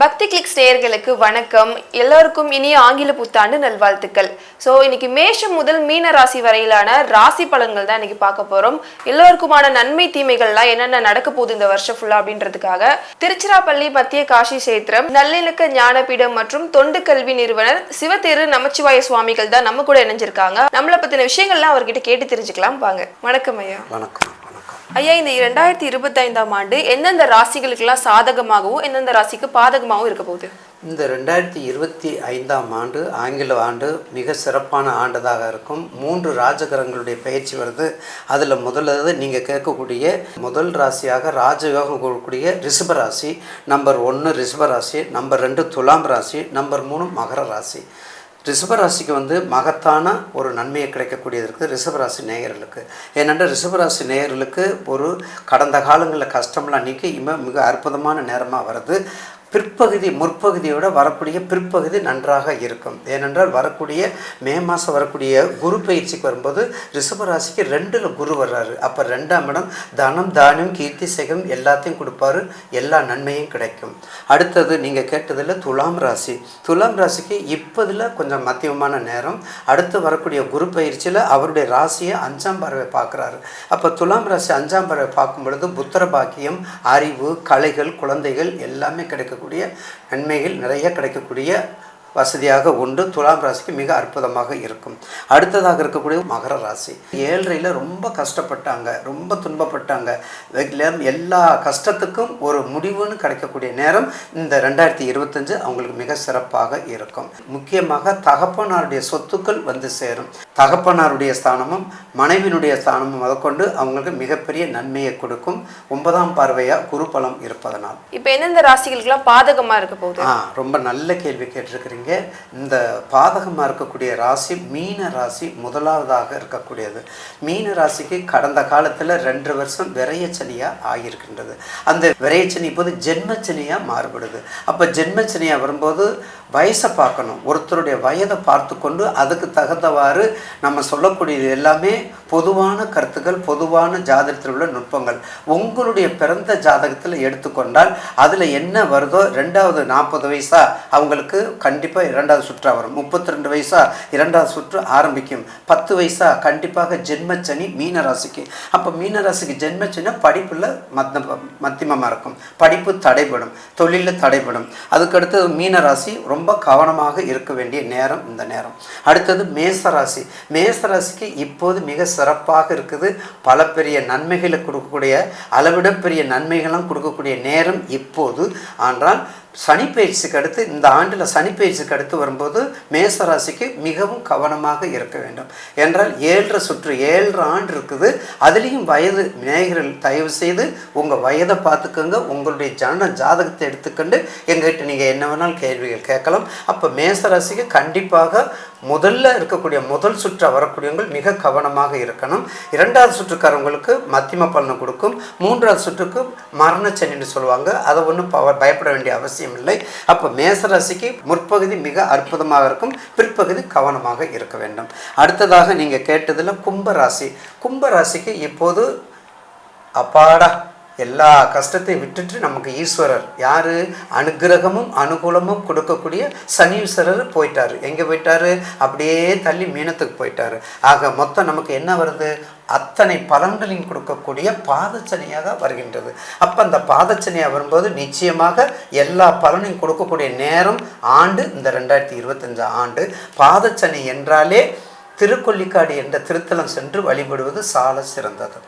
பக்தி கிளிக்ஸ் நேயர்களுக்கு வணக்கம். எல்லோருக்கும் இனிய ஆங்கில புத்தாண்டு நல்வாழ்த்துக்கள். ஸோ இன்னைக்கு மேஷம் முதல் மீன ராசி வரையிலான ராசி பலன்கள் தான் இன்னைக்கு பார்க்க போறோம். எல்லோருக்குமான நன்மை தீமைகள்லாம் என்னென்ன நடக்க போகுது இந்த வருஷம் ஃபுல்லா அப்படின்றதுக்காக திருச்சிராப்பள்ளி மத்திய காசி சேத்திரம் நல்லிணக்க ஞானபீடம் மற்றும் தொண்டு கல்வி நிறுவனர் சிவத்தேரு நமச்சிவாய சுவாமிகள் தான் நம்ம கூட இணைஞ்சிருக்காங்க. நம்மளை பத்தின விஷயங்கள்லாம் அவர்கிட்ட கேட்டு தெரிஞ்சுக்கலாம். வாங்க. வணக்கம் ஐயா. வணக்கம். ஐயா இந்த இரண்டாயிரத்தி இருபத்தைந்தாம் ஆண்டு எந்தெந்த ராசிகளுக்கெல்லாம் சாதகமாகவும் எந்தெந்த ராசிக்கு பாதகமாகவும் இருக்க போகுது? இந்த ரெண்டாயிரத்தி இருபத்தி ஐந்தாம் ஆண்டு ஆங்கில ஆண்டு மிக சிறப்பான ஆண்டதாக இருக்கும். மூன்று ராஜகிரகங்களுடைய பயிற்சி வருது. அதில் முதலாவது நீங்கள் கேட்கக்கூடிய முதல் ராசியாக ராஜயோகம் கொடுக்கக்கூடிய ரிஷபராசி நம்பர் ஒன்று ரிஷபராசி நம்பர் ரெண்டு துலாம் ராசி நம்பர் மூணு மகர ராசி. ரிஷபராசிக்கு வந்து மகத்தான ஒரு நன்மையை கிடைக்கக்கூடியது இருக்குது. ரிஷபராசி நேயர்களுக்கு. ஏனென்றால் ரிஷபராசி நேயர்களுக்கு ஒரு கடந்த காலங்களில் கஷ்டம்லாம் நீக்கி இம மிக அற்புதமான நேரமாக வருது. பிற்பகுதி முற்பகுதியோட வரக்கூடிய பிற்பகுதி நன்றாக இருக்கும். ஏனென்றால் வரக்கூடிய மே மாதம் வரக்கூடிய குரு பயிற்சிக்கு வரும்போது ரிஷபராசிக்கு ரெண்டில் குரு வர்றாரு. அப்போ ரெண்டாம் இடம் தனம் தானியம் கீர்த்தி செகம் எல்லாத்தையும் கொடுப்பாரு. எல்லா நன்மையும் கிடைக்கும். அடுத்தது நீங்கள் கேட்டதில் துலாம் ராசி. துலாம் ராசிக்கு இப்போதில் கொஞ்சம் மத்தியமான நேரம். அடுத்து வரக்கூடிய குரு பயிற்சியில் அவருடைய ராசியை அஞ்சாம் பறவை பார்க்குறாரு. அப்போ துலாம் ராசி அஞ்சாம் பறவை பார்க்கும் பொழுது புத்திர பாக்கியம் அறிவு கலைகள் குழந்தைகள் எல்லாமே கிடைக்கும் கிடைக்கக்கூடிய நன்மைகள் நிறைய கிடைக்கக்கூடிய வசதியாக உண்டு. துலாம் ராசிக்கு மிக அற்புதமாக இருக்கும். அடுத்ததாக இருக்கக்கூடிய மகர ராசி. ஏழ்றையில் ரொம்ப கஷ்டப்பட்டாங்க. ரொம்ப துன்பப்பட்டாங்க. எல்லா கஷ்டத்துக்கும் ஒரு முடிவுன்னு கிடைக்கக்கூடிய நேரம் இந்த ரெண்டாயிரத்தி இருபத்தஞ்சு அவங்களுக்கு மிக சிறப்பாக இருக்கும். முக்கியமாக தகப்பனாருடைய சொத்துக்கள் வந்து சேரும். தகப்பனாருடைய ஸ்தானமும் மனைவியினுடைய ஸ்தானமும் முதற்கொண்டு அவங்களுக்கு மிகப்பெரிய நன்மையை கொடுக்கும். ஒன்பதாம் பார்வையாக குருபலம் இருப்பதனால். இப்போ எந்தெந்த ராசிகளுக்கெல்லாம் பாதகமா இருக்க போகுது? ஆ ரொம்ப நல்ல கேள்வி கேட்டிருக்கிறீங்க. இந்த பாதகமாக இருக்கக்கூடிய ராசி மீன ராசி முதலாவதாக இருக்கக்கூடியது. மீன ராசிக்கு கடந்த காலத்தில் ரெண்டு வருஷம் விரையச்சனியாக ஆகியிருக்கின்றது. அந்த விரையச்சனி இப்போது ஜென்மச்சனியாக மாறுபடுது. அப்போ ஜென்மச்சனியாக வரும்போது வயசை பார்க்கணும். ஒருத்தருடைய வயதை பார்த்து கொண்டு அதுக்கு தகுந்தவாறு நம்ம சொல்லக்கூடியது எல்லாமே பொதுவான கருத்துக்கள் பொதுவான ஜாதகத்தில் உள்ள நுட்பங்கள். உங்களுடைய பிறந்த ஜாதகத்தில் எடுத்துக்கொண்டால் அதில் என்ன வருதோ ரெண்டாவது நாற்பது வயசாக அவங்களுக்கு கண்டிப்பாக கண்டிப்பாக இரண்டாவது சுற்றாக வரும். முப்பத்தி ரெண்டு வயசாக இரண்டாவது சுற்று ஆரம்பிக்கும். பத்து வயசாக கண்டிப்பாக ஜென்மச்சனி மீன ராசிக்கு அப்போ மீன ராசிக்கு ஜென்மச்சனி படிப்பில் மத்த மத்தியமமாக இருக்கும். படிப்பு தடைபடும். தொழிலில் தடைபடும். அதுக்கடுத்து மீன ராசி ரொம்ப கவனமாக இருக்க வேண்டிய நேரம் இந்த நேரம். அடுத்தது மேசராசி. மேசராசிக்கு இப்போது மிக சிறப்பாக இருக்குது. பல பெரிய நன்மைகளை கொடுக்கக்கூடிய அளவிட பெரிய நன்மைகளும் கொடுக்கக்கூடிய நேரம் இப்போது. ஆனால் சனி பயிற்சிக்கு அடுத்து இந்த ஆண்டில் சனி பயிற்சிக்கு அடுத்து வரும்போது மேசராசிக்கு மிகவும் கவனமாக இருக்க வேண்டும். என்றால் ஏழரை சுற்று ஏழரை ஆண்டு இருக்குது. அதுலேயும் வயது நேயர்கள் தயவு செய்து உங்கள் வயதை பார்த்துக்கோங்க. உங்களுடைய ஜன ஜாதகத்தை எடுத்துக்கொண்டு எங்ககிட்ட நீங்கள் என்ன வேணாலும் கேள்விகள் கேட்கலாம். அப்போ மேசராசிக்கு கண்டிப்பாக முதல்ல இருக்கக்கூடிய முதல் சுற்று வரக்கூடியவங்க மிக கவனமாக இருக்கணும். இரண்டாவது சுற்றுக்காரவங்களுக்கு மத்தியம பலனை கொடுக்கும். மூன்றாவது சுற்றுக்கு மரணச்சனின்னு சொல்லுவாங்க. அதை ஒன்றும் பயப்பட வேண்டிய அவசியம் இல்லை. அப்போ மேசராசிக்கு முற்பகுதி மிக அற்புதமாக இருக்கும். பிற்பகுதி கவனமாக இருக்க வேண்டும். அடுத்ததாக நீங்கள் கேட்டதில் கும்பராசி. கும்பராசிக்கு இப்போது அப்பாடா எல்லா கஷ்டத்தையும் விட்டுட்டு நமக்கு ஈஸ்வரர். யார்? அனுகிரகமும் அனுகூலமும் கொடுக்கக்கூடிய சனீஸ்வரர் போயிட்டார். எங்கே போயிட்டார்? அப்படியே தள்ளி மீனத்துக்கு போயிட்டார். ஆக மொத்தம் நமக்கு என்ன வருது? அத்தனை பலன்களையும் கொடுக்கக்கூடிய பாதச்சனையாக வருகின்றது. அப்போ அந்த பாதச்சனையாக வரும்போது நிச்சயமாக எல்லா பலனையும் கொடுக்கக்கூடிய நேரம் ஆண்டு இந்த ரெண்டாயிரத்தி இருபத்தஞ்சு ஆண்டு. பாதச்சனி என்றாலே திருக்கொல்லிக்காடு என்ற திருத்தலம் சென்று வழிபடுவது சால சிறந்தது.